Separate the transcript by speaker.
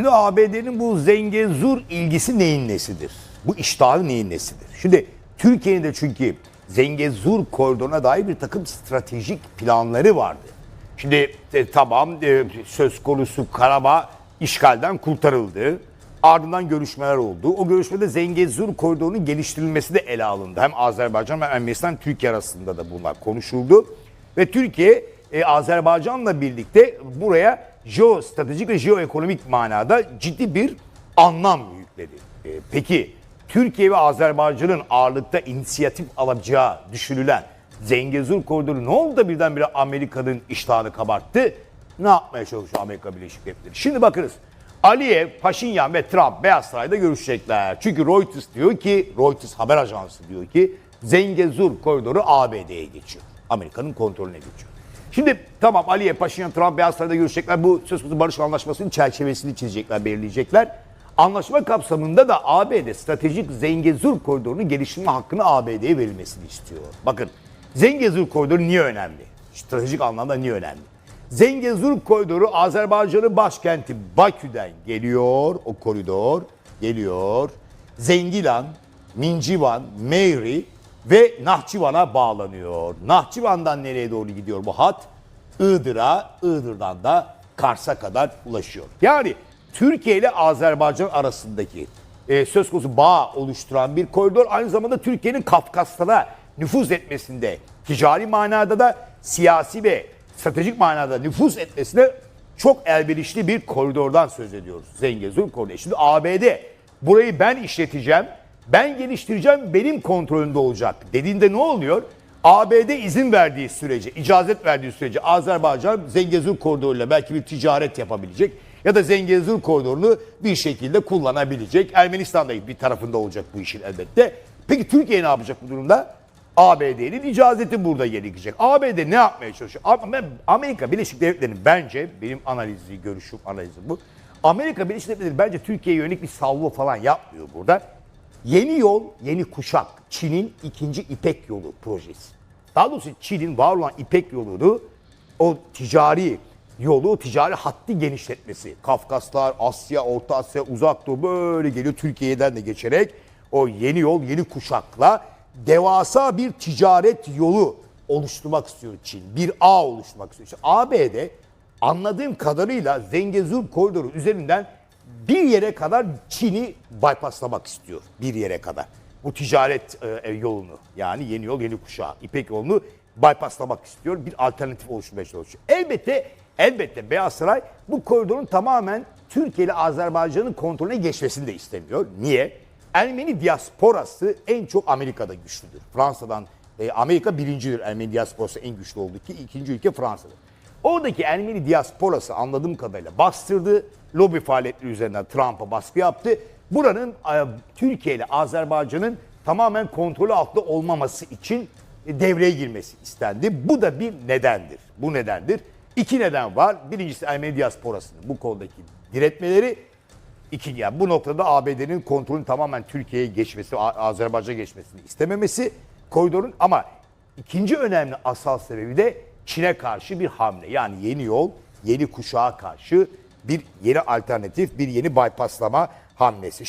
Speaker 1: Şimdi ABD'nin bu zengezur ilgisi neyin nesidir? Bu iştahı neyin nesidir? Şimdi Türkiye'nin de çünkü zengezur koridoruna dair bir takım stratejik planları vardı. Şimdi e, tamam e, söz konusu Karabağ işgalden kurtarıldı. Ardından görüşmeler oldu. O görüşmede Zengezur koridorunun geliştirilmesi de ele alındı. Hem Azerbaycan ve Ermenistan Türkiye arasında da bunlar konuşuldu. Ve Türkiye e, Azerbaycan'la birlikte buraya jeostratejik ve jeoekonomik manada ciddi bir anlam yükledi. E, peki Türkiye ve Azerbaycan'ın ağırlıkta inisiyatif alacağı düşünülen Zengezur koridoru ne oldu da birdenbire Amerika'nın iştahını kabarttı? Ne yapmaya çalışıyor Amerika Birleşik Devletleri? Şimdi bakınız. Aliyev, Paşinyan ve Trump Beyaz Saray'da görüşecekler. Çünkü Reuters diyor ki, Reuters haber ajansı diyor ki Zengezur koridoru ABD'ye geçiyor. Amerika'nın kontrolüne geçiyor. Şimdi tamam Aliyev, Paşinyan, Trump Beyaz Saray'da görüşecekler. Bu söz konusu barış anlaşmasının çerçevesini çizecekler, belirleyecekler. Anlaşma kapsamında da ABD stratejik Zengezur koridorunun geliştirme hakkını ABD'ye verilmesini istiyor. Bakın Zengezur koridoru niye önemli? Stratejik anlamda niye önemli? Zengezur koridoru Azerbaycan'ın başkenti Bakü'den geliyor. O koridor geliyor. Zengilan, Mincivan, Meyri ve Nahçıvan'a bağlanıyor. Nahçıvan'dan nereye doğru gidiyor bu hat? Iğdır'a, Iğdır'dan da Kars'a kadar ulaşıyor. Yani Türkiye ile Azerbaycan arasındaki e, söz konusu bağ oluşturan bir koridor aynı zamanda Türkiye'nin Kafkaslara nüfuz etmesinde ticari manada da siyasi ve stratejik manada nüfuz etmesine çok elverişli bir koridordan söz ediyoruz. Zengezur koridoru. Şimdi ABD burayı ben işleteceğim, ben geliştireceğim, benim kontrolümde olacak dediğinde ne oluyor? ABD izin verdiği sürece, icazet verdiği sürece Azerbaycan Zengezur koridoruyla belki bir ticaret yapabilecek ya da Zengezur koridorunu bir şekilde kullanabilecek. Ermenistan da bir tarafında olacak bu işin elbette. Peki Türkiye ne yapacak bu durumda? ABD'nin icazeti burada gerekecek. ABD ne yapmaya çalışıyor? Amerika Birleşik Devletleri'nin bence benim analizi, görüşüm, analizim bu. Amerika Birleşik Devletleri bence Türkiye'ye yönelik bir salvo falan yapmıyor burada. Yeni yol, yeni kuşak. Çin'in ikinci İpek yolu projesi. Daha doğrusu Çin'in var olan İpek yolunu o ticari yolu, ticari hattı genişletmesi. Kafkaslar, Asya, Orta Asya, Uzak Doğu böyle geliyor Türkiye'den de geçerek o yeni yol, yeni kuşakla devasa bir ticaret yolu oluşturmak istiyor Çin. Bir ağ oluşturmak istiyor. İşte ABD anladığım kadarıyla Zengezur koridoru üzerinden bir yere kadar Çin'i bypasslamak istiyor. Bir yere kadar. Bu ticaret e, yolunu yani yeni yol yeni kuşağı İpek yolunu bypasslamak istiyor. Bir alternatif oluşturmaya çalışıyor. Elbette elbette Beyaz Saray bu koridorun tamamen Türkiye ile Azerbaycan'ın kontrolüne geçmesini de istemiyor. Niye? Ermeni diasporası en çok Amerika'da güçlüdür. Fransa'dan e, Amerika birincidir Ermeni diasporası en güçlü olduğu ki ikinci ülke Fransa'dır. Oradaki Ermeni diasporası anladığım kadarıyla bastırdı. Lobi faaliyetleri üzerinden Trump'a baskı yaptı. Buranın e, Türkiye ile Azerbaycan'ın tamamen kontrolü altında olmaması için e, devreye girmesi istendi. Bu da bir nedendir. Bu nedendir. İki neden var. Birincisi Ermeni diasporasının bu konudaki diretmeleri. İki, yani bu noktada ABD'nin kontrolün tamamen Türkiye'ye geçmesi, Azerbaycan'a geçmesini istememesi koridorun ama ikinci önemli asal sebebi de Çin'e karşı bir hamle. Yani yeni yol, yeni kuşağa karşı bir yeni alternatif, bir yeni bypasslama hamlesi.